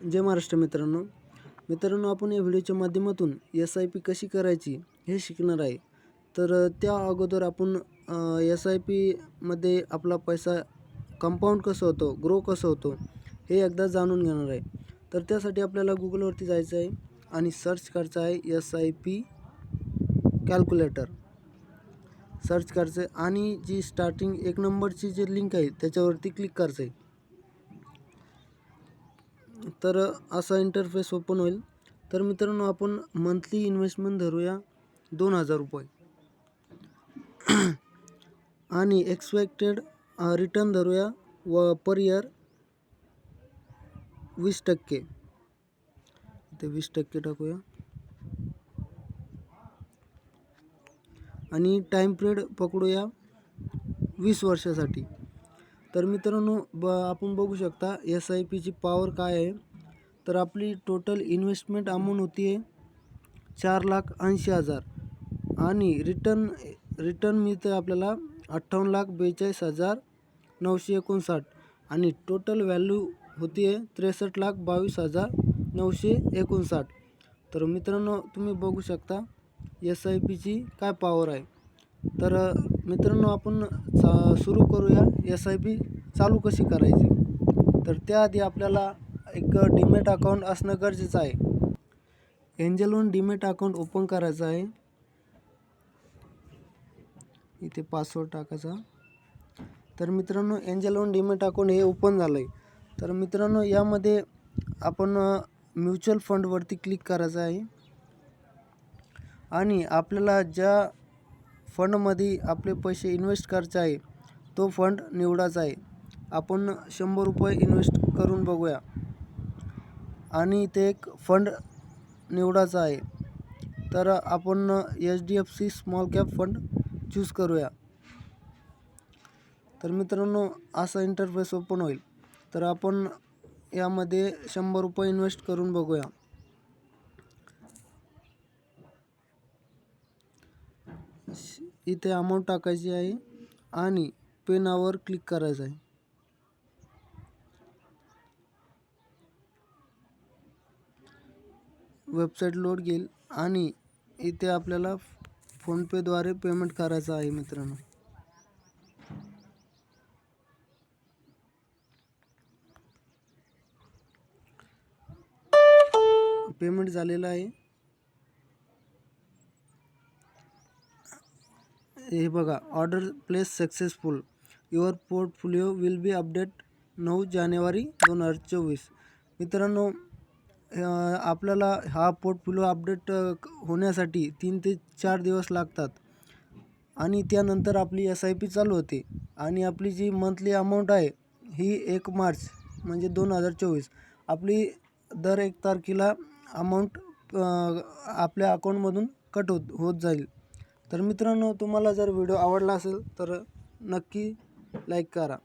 जय महाराष्ट्र मित्रांनो. मित्रांनो आपण या व्हिडिओच्या माध्यमातून एस आय पी कशी करायची हे शिकणार आहे. तर त्या अगोदर आपण एस आय पीमध्ये आपला पैसा कंपाऊंड कसं होतो ग्रो कसं होतो हे एकदा जाणून घेणार आहे. तर त्यासाठी आपल्याला गुगलवरती जायचं आहे आणि सर्च करायचं आहे S I P calculator search करायचं आहे आणि जी स्टार्टिंग एक नंबरची जी लिंक आहे त्याच्यावरती क्लिक करायचं आहे. तर असा इंटरफेस ओपन होईल. तर मित्रांनो आपण मंथली इन्व्हेस्टमेंट धरूया दोन हजार रुपये. आणि एक्सपेक्टेड रिटर्न धरूया व पर इयर वीस टक्के. ते वीस टक्के टाकूया. आणि टाईम पिरियड पकडूया वीस वर्षासाठी. तर मित्रांनो ब आपण बघू शकता एस आय पीची पॉवर काय आहे? तर आपली टोटल इन्व्हेस्टमेंट अमाऊंट होती आहे चार लाख ऐंशी हजार. आणि रिटर्न रिटर्न मिळतं आपल्याला अठ्ठावन्न लाख बेचाळीस हजार नऊशे एकोणसाठ. आणि टोटल व्हॅल्यू होती आहे त्रेसष्ट लाख बावीस हजार नऊशे एकोणसाठ. तर मित्रांनो तुम्ही बघू शकता एस आय पीची काय पॉवर आहे? तर मित्रांनो आपण चा सुरू करूया. एस आय पी चालू कशी करायची? तर त्याआधी आपल्याला एक डिमेट अकाउंट असणं गरजेचं आहे. एंजलवन डिमेट अकाउंट ओपन करायचं आहे. इथे पासवर्ड टाकायचा. तर मित्रांनो एंजलवन डिमेट अकाउंट हे ओपन झालं आहे तर मित्रांनो यामध्ये आपण म्युच्युअल फंडवरती क्लिक करायचं आहे. आणि आपल्याला ज्या फंडमध्ये आपले पैसे इन्व्हेस्ट करायचे आहे तो फंड निवडायचा आहे. आपण शंभर रुपये इन्व्हेस्ट करून बघूया. आणि ते एक फंड निवडायचा आहे. तर आपण H D F C small cap fund choose करूया. तर मित्रांनो असा इंटरफेस ओपन होईल. तर आपण यामध्ये शंभर रुपये इन्व्हेस्ट करून बघूया. इथे अमाऊंट टाकायची आहे आणि पेनावर क्लिक करायचं आहे. वेबसाईट लोड घेईल आणि इथे आपल्याला फोनपेद्वारे पेमेंट करायचं आहे मित्रांनो. पेमेंट झालेलं आहे. हे बघा. Order place successful your portfolio will be update नऊ जानेवारी दोन हजार चोवीस. मित्रांनो आपल्याला हा पोर्टफोलिओ अपडेट होण्यासाठी तीन ते चार दिवस लागतात. आणि त्यानंतर आपली एस आय पी चालू होते. आणि आपली जी मंथली अमाऊंट आहे ही एक मार्च म्हणजे दोन हजार चोवीस. आपली दर एक तारखेला अमाऊंट आपल्या अकाऊंटमधून कट होत होत जाईल. तर मित्रांनो तुम्हाला जर व्हिडिओ आवडला असेल तर नक्की लाईक करा.